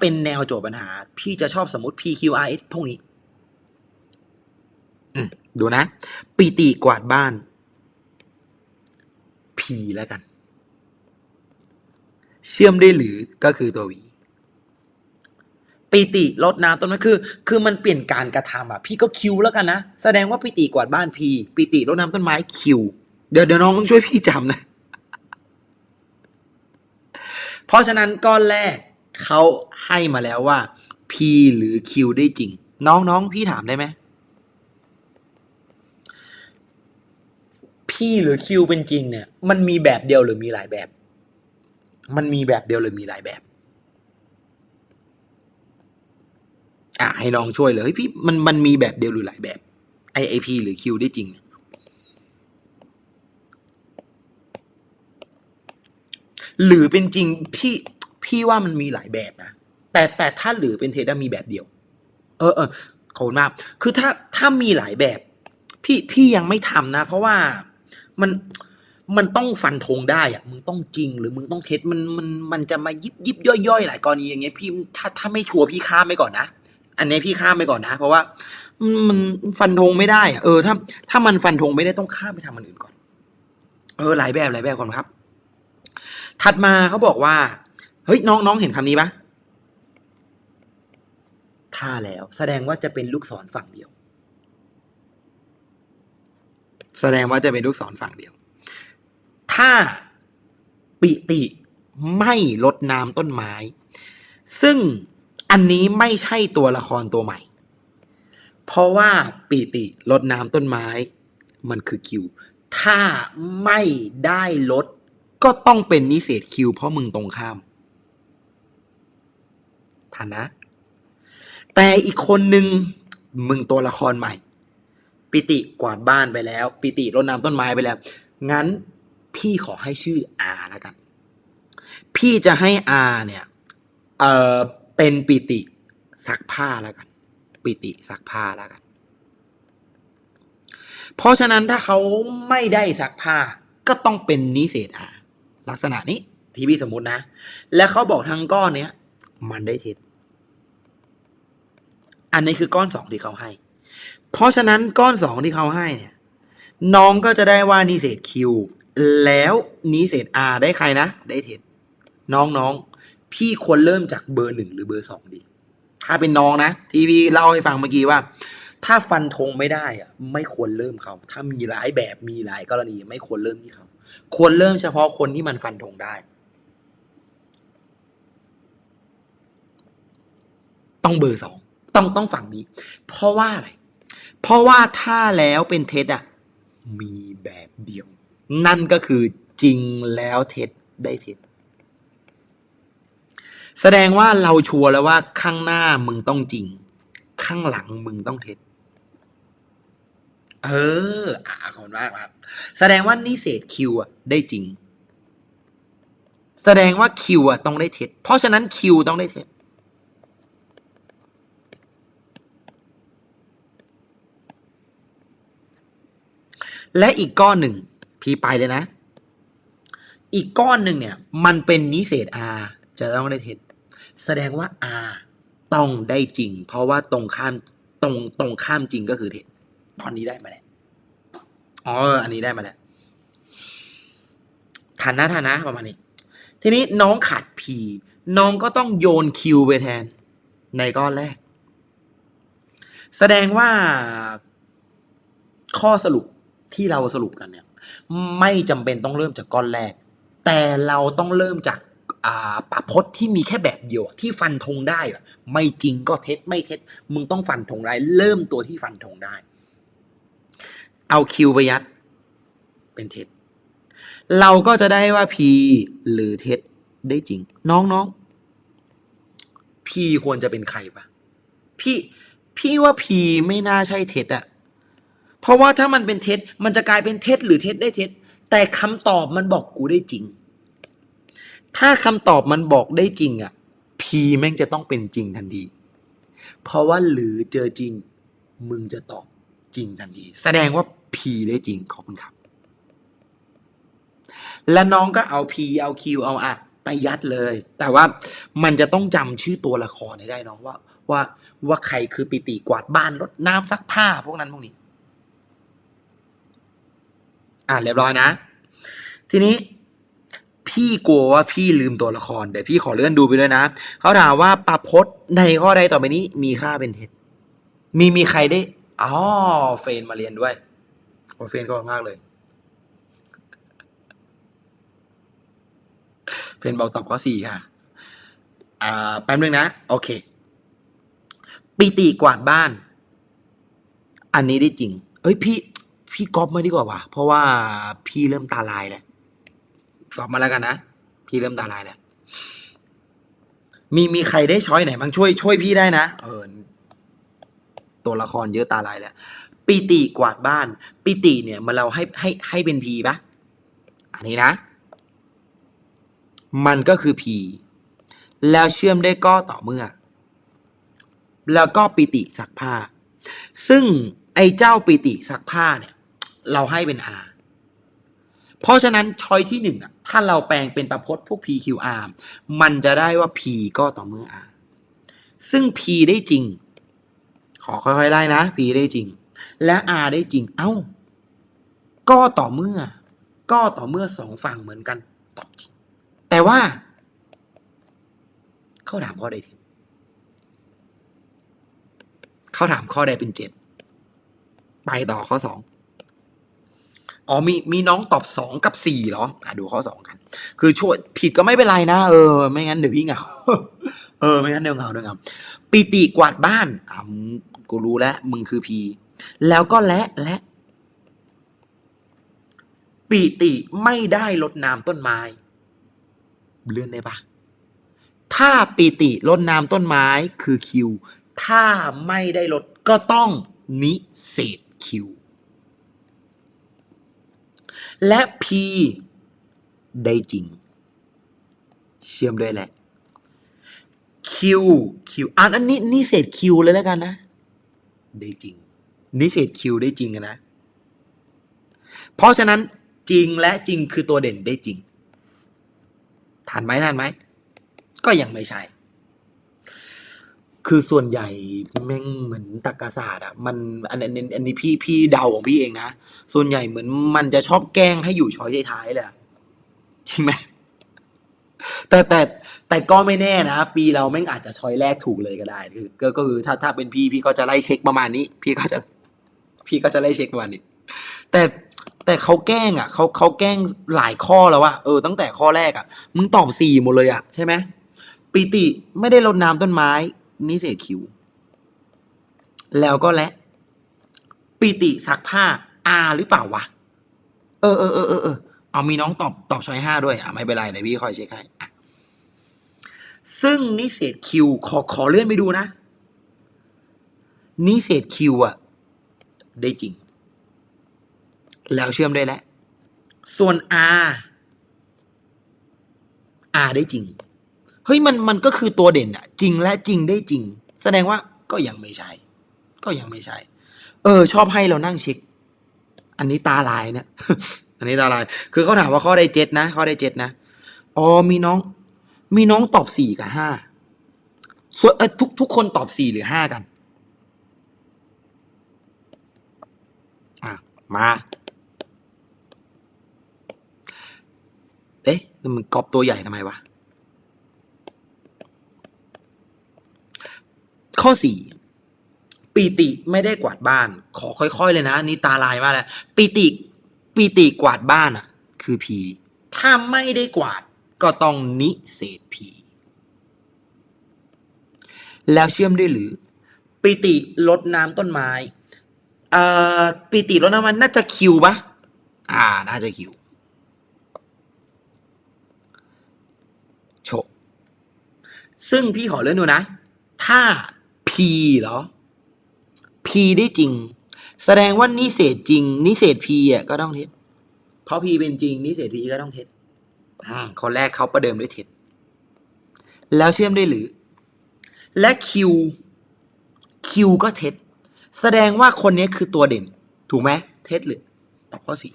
เป็นแนวโจทย์ปัญหา พี่จะชอบสมมติ PQRS พวกนี้อืมดูนะปิติกวาดบ้าน P แล้วกัน เชื่อมได้หรือก็คือตัว V ปิติลดน้ำต้นไม้คือ คือมันเปลี่ยนการกระทำอะ พี่ก็คิวแล้วกันนะ แสดงว่าปิติกวาดบ้าน P ปิติลดน้ำต้นไม้คิวเดี๋ยวเดี๋ยวน้องต้องช่วยพี่จำนะ เพราะฉะนั้นก้อนแรก เขาให้มาแล้วว่า P หรือ Q ได้จริง น้องน้องพี่ถามได้ไหม P หรือ Q เป็นจริงเนี่ย มันมีแบบเดียวหรือมีหลายแบบ มันมีแบบเดียวหรือมีหลายแบบอะให้น้องช่วยเลยเฮ้ยพี่มันมันมีแบบเดียวหรือหลายแบบไอไอพีหรือ Q ได้จริง หรือเป็นจริงพี่ พี่ว่ามันมีหลายแบบนะ แต่แต่ถ้าหรือเป็นเทสอะมีแบบเดียว เออเออขอบคุณมาก คือถ้าถ้ามีหลายแบบ พี่พี่ยังไม่ทำนะ เพราะว่ามันมันต้องฟันธงได้อะมึงต้องจริง หรือมึงต้องเท็จมันมันมันจะมายิบยิบย่อยย่อยหลายกรณีอย่างเงี้ยพี่ถ้าถ้าไม่ชัวร์พี่ข้ามไปก่อนนะอันนี้พี่ข้ามไปก่อนนะ เพราะว่ามันฟันธงไม่ได้อะเออ ถ้า ถ้ามันฟันธงไม่ได้ต้องข้ามไปทำมันอื่นก่อน เออ หลายแบบหลายแบบก่อนครับ ถัดมาเขาบอกว่า ฮ้ยน้องน้องเห็นคำนี้ปะถ้าแล้ว แสดงว่าจะเป็นลูกศรฝั่งเดียว แสดงว่าจะเป็นลูกศรฝั่งเดียว ถ้าปิติไม่ลดน้ำต้นไม้ ซึ่งอันนี้ไม่ใช่ตัวละครตัวใหม่ เพราะว่าปิติลดน้ำต้นไม้ มันคือคิว ถ้าไม่ได้ลดก็ต้องเป็นนิเศษคิวเพราะมึงตรงข้าม ทันนะ แต่อีกคนหนึ่งมึงตัวละครใหม่ ปิติกวาดบ้านไปแล้ว ปิติรดน้ำต้นไม้ไปแล้ว งั้นพี่ขอให้ชื่ออาแล้วกัน พี่จะให้อาเนี่ยเออเป็นปิติซักผ้าแล้วกัน ปิติซักผ้าแล้วกัน เพราะฉะนั้นถ้าเขาไม่ได้ซักผ้าก็ต้องเป็นนิเศษอาลักษณะนี้ที่พี่สมมตินะ แล้วเขาบอกทางก้อนเนี้ยมันได้เท็จ อันนี้คือก้อนสองที่เขาให้ เพราะฉะนั้นก้อนสองที่เขาให้เนี่ย น้องก็จะได้ว่านิเศษคิวแล้วนิเศษอาได้ใครนะ ได้เท็จน้องๆพี่ควรเริ่มจากเบอร์หนึ่งหรือเบอร์สองดี ถ้าเป็นน้องนะ ที่พี่เล่าให้ฟังเมื่อกี้ว่า ถ้าฟันธงไม่ได้อะไม่ควรเริ่มเขา ถ้ามีหลายแบบมีหลายกรณีไม่ควรเริ่มที่เขา ควรเริ่มเฉพาะคนที่มันฟันธงได้ ต้องเบอร์สอง ต้องต้องฝั่งนี้ เพราะว่าอะไร เพราะว่าถ้าแล้วเป็นเท็จอะมีแบบเดียว นั่นก็คือจริงแล้วเท็จได้เท็จ แสดงว่าเราชัวร์แล้วว่าข้างหน้ามึงต้องจริง ข้างหลังมึงต้องเท็จ เออ อะขอบคุณมากครับ แสดงว่านิเศษคิวอะได้จริง แสดงว่าคิวอะต้องได้เท็จ เพราะฉะนั้นคิวต้องได้เท็จ และอีกก้อนหนึ่งพีไปเลยนะ อีกก้อนหนึ่งเนี่ย มันเป็นนิเศษ R จะต้องได้เท็จแสดงว่า R ต้องได้จริง เพราะว่าตรงข้ามตรงตรงข้ามจริงก็คือเท็จตอนนี้ได้มาแล้วอ๋ออันนี้ได้มาแล้วทันนะทันนะประมาณนี้ ทีนี้น้องขาด P น้องก็ต้องโยน Q ไปแทน ในก้อนแรก แสดงว่าข้อสรุป ที่เราสรุปกันเนี่ยไม่จำเป็นต้องเริ่มจากก้อนแรก แต่เราต้องเริ่มจากอาปะพจน์ที่มีแค่แบบเดียวที่ฟันธงได้อะไม่จริงก็เท็จไม่เท็จมึงต้องฟันธงได้เริ่มตัวที่ฟันธงได้ เอาคิวไปยัดเป็นเท็จ เราก็จะได้ว่า P หรือเท็จได้จริง น้องน้อง P ควรจะเป็นใครปะพี่พี่ว่า P ไม่น่าใช่เท็จอะ เพราะว่าถ้ามันเป็นเท็จ มันจะกลายเป็นเท็จหรือเท็จได้เท็จ แต่คำตอบมันบอกกูได้จริง ถ้าคำตอบมันบอกได้จริงอะ P แม่งจะต้องเป็นจริงทันที เพราะว่าหรือเจอจริง มึงจะตอบจริงทันที แสดงว่า P ได้จริงขอบคุณครับ และน้องก็เอา P เอา Q เอาอะไปยัดเลย แต่ว่ามันจะต้องจำชื่อตัวละครให้ได้เนาะว่า ว่าว่าใครคือปิติกวาดบ้านรดน้ำซักผ้าพวกนั้นพวกนี้ อ่าเรียบร้อยนะ ทีนี้พี่กลัวว่าพี่ลืมตัวละครเดี๋ยวพี่ขอเลื่อนดูไปด้วยนะเขาถามว่าประพจน์ในข้อใดต่อไปนี้มีค่าเป็นเท็จมีมีใครได้อ๋อเฟนมาเรียนด้วยโอ้เฟนก็มากเลยเฟนบอกตอบข้อสี่ค่ะอ่าแป๊บนึงนะ โอเค ปิติกวาดบ้าน อันนี้ได้จริง เอ้ยพี่ พี่ก๊อปมาดีกว่าว่ะเพราะว่าพี่เริ่มตาลายแล้วสอบมาแล้วกันนะ พี่เริ่มตาลายแล้ว มีมีใครได้ช้อยไหนบ้างช่วยช่วยพี่ได้นะ เออ ตัวละครเยอะตาลายแล้วปิติกวาดบ้าน ปิติเนี่ยมันเราให้ให้ให้เป็นพีปะอันนี้นะ มันก็คือพีแล้วเชื่อมได้ก็ต่อเมื่อ แล้วก็ปิติซักผ้า ซึ่งไอ้เจ้าปิติซักผ้าเนี่ย เราให้เป็น R เพราะฉะนั้นช้อยที่หนึ่งอะถ้าเราแปลงเป็นประพจน์พวก PQR มันจะได้ว่า P ก็ต่อเมื่อ R ซึ่ง P ได้จริง ขอค่อยๆไล่นะ P ได้จริง และ R ได้จริง เอ้า ก็ต่อเมื่อ ก็ต่อเมื่อสองฝั่งเหมือนกันตอบจริง แต่ว่า เขาถามข้อใดผิดเขาถามข้อใดเป็นเจ็ดไปต่อข้อสอง อ๋อมีมีน้องตอบสองกับสี่เหรออะดูข้อสองกัน คือช่วยผิดก็ไม่เป็นไรนะ เออ ไม่งั้นเดี๋ยวพี่เหงาเออ ไม่งั้นเดี๋ยวเหงาเดี๋ยวเหงาปิติกวาดบ้านอะกูรู้แล้ว มึงคือพีแล้วก็และและปิติไม่ได้ลดน้ำต้นไม้ เลื่อนได้ปะถ้าปิติลดน้ำต้นไม้คือคิว ถ้าไม่ได้ลดก็ต้องนิเศษคิว และ P ได้จริง เชื่อมด้วยแหละ Q Q อันอันนี้นิเศษ Q เลยแล้วกันนะ ได้จริงนิเศษ Q ได้จริงนะ เพราะฉะนั้นจริงและจริงคือตัวเด่นได้จริงทันไหมทันไหม ก็ยังไม่ใช่ คือส่วนใหญ่แม่งเหมือนตรรกศาสตร์อะมันอันอันอันอันนี้พี่พี่เดาของพี่เองนะ ส่วนใหญ่เหมือนมันจะชอบแกล้งให้อยู่ช้อยท้ายๆเลยอะใช่ไหมแต่แต่แต่ก็ไม่แน่นะ ปีเราแม่งอาจจะช้อยแรกถูกเลยก็ได้คือก็ก็คือถ้าถ้าเป็นพี่พี่ก็จะไล่เช็คประมาณนี้ พี่ก็จะ พี่ก็จะไล่เช็คประมาณนี้ แต่แต่เขาแกล้งอะเขาเขาแกล้งหลายข้อแล้วว่าเออตั้งแต่ข้อแรกอะมึงตอบสี่หมดเลยอะใช่ไหมปิติไม่ได้รดน้ำต้นไม้ นิเศษคิว แล้วก็และ ปิติซักผ้าอาหรือเปล่าวะ เออเออเออเออเออเอามีน้องตอบตอบชอยห้าด้วย อะ ไม่เป็นไรเดี๋ยวพี่คอยเช็คให้อะซึ่งนิเศษคิวขอขอเลื่อนไปดูนะ นิเศษคิวอะได้จริง แล้วเชื่อมได้แล้ว ส่วน R R ได้จริง ฮ้ยมันมันก็คือตัวเด่นอะจริงและจริงได้จริง แสดงว่าก็ยังไม่ใช่ ก็ยังไม่ใช่ เออ ชอบให้เรานั่งเช็ค อันนี้ตาลายเนะอันนี้ตาลาย คือเขาถามว่าข้อใดเจ็ดนะข้อใดเจ็ดนะอ๋อมีน้อง มีน้องตอบสี่กับห้าส่วนเออทุกทุกคนตอบสี่หรือห้ากันอะมาเอ๊ะมันก๊อปตัวใหญ่ทำไมวะ ข้อสี่ปีติไม่ได้กวาดบ้าน ขอค่อยๆเลยนะ นี่ตาลายมากแล้วปีติปีติกวาดบ้านอะ คือพีถ้าไม่ได้กวาดก็ต้องนิเศษพีแล้วเชื่อมด้วยหรือปิติลดน้ำต้นไม้เอ่อปิติลดน้ำมันน่าจะคิวปะอ่า น่าจะคิวโชซึ่งพี่ขอเลื่อนดูนะ ถ้า P เหรอ P ได้จริง แสดงว่านิเศษจริง นิเศษ P อะก็ต้องเท็จ เพราะ P เป็นจริง นิเศษ P ก็ต้องเท็จอ่าข้อแรกเขาประเดิมด้วยเท็จ แล้วเชื่อมได้หรือ และ Q Q ก็เท็จ แสดงว่าคนนี้คือตัวเด่น ถูกไหม เท็จหรือตอบข้อสี่